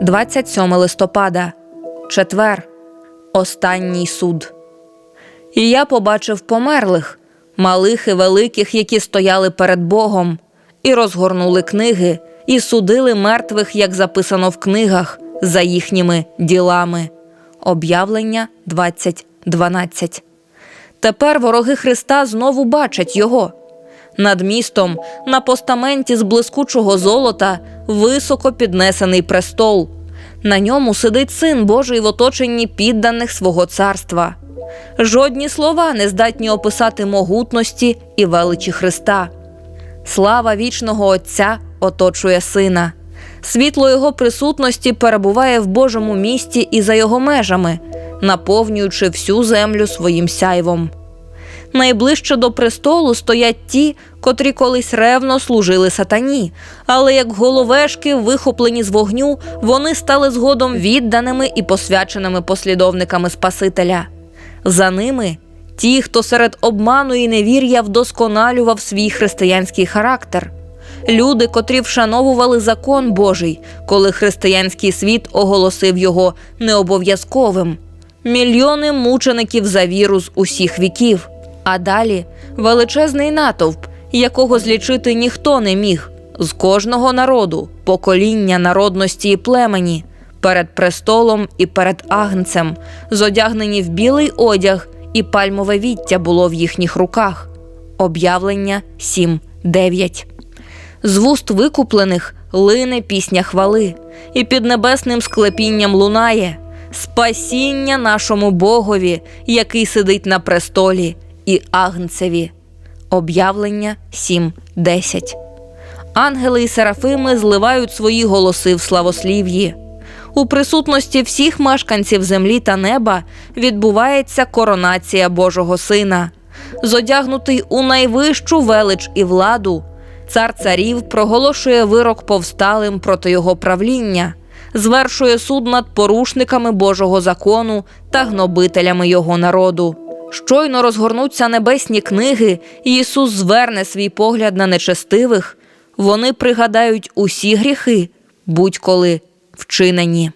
27 листопада, четвер, останній суд. І я побачив померлих, малих і великих, які стояли перед Богом, і розгорнули книги, і судили мертвих, як записано в книгах, за їхніми ділами. Об'явлення 20.12. Тепер вороги Христа знову бачать його. Над містом на постаменті з блискучого золота високо піднесений престол. На ньому сидить син Божий в оточенні підданих свого царства. Жодні слова не здатні описати могутності і величі Христа. Слава вічного Отця оточує сина. Світло його присутності перебуває в Божому місті і за його межами, наповнюючи всю землю своїм сяйвом. Найближче до престолу стоять ті, котрі колись ревно служили сатані, але як головешки, вихоплені з вогню, вони стали згодом відданими і посвяченими послідовниками Спасителя. За ними ті, хто серед обману і невір'я вдосконалював свій християнський характер. Люди, котрі вшановували закон Божий, коли християнський світ оголосив його необов'язковим. Мільйони мучеників за віру з усіх віків. А далі величезний натовп, якого злічити ніхто не міг, з кожного народу, покоління народності і племені, перед престолом і перед агнцем, зодягнені в білий одяг, і пальмове віття було в їхніх руках. Об'явлення 7.9 з вуст викуплених лине пісня хвали, і під небесним склепінням лунає спасіння нашому Богові, який сидить на престолі, і агнцеві. Об'явлення 7.10 Ангели і серафими зливають свої голоси в славослів'ї. У присутності всіх мешканців землі та неба відбувається коронація Божого Сина. Зодягнутий у найвищу велич і владу, цар царів проголошує вирок повсталим проти його правління, звершує суд над порушниками Божого закону та гнобителями його народу. Щойно розгорнуться небесні книги, і Ісус зверне свій погляд на нечестивих, вони пригадають усі гріхи, будь-коли вчинені.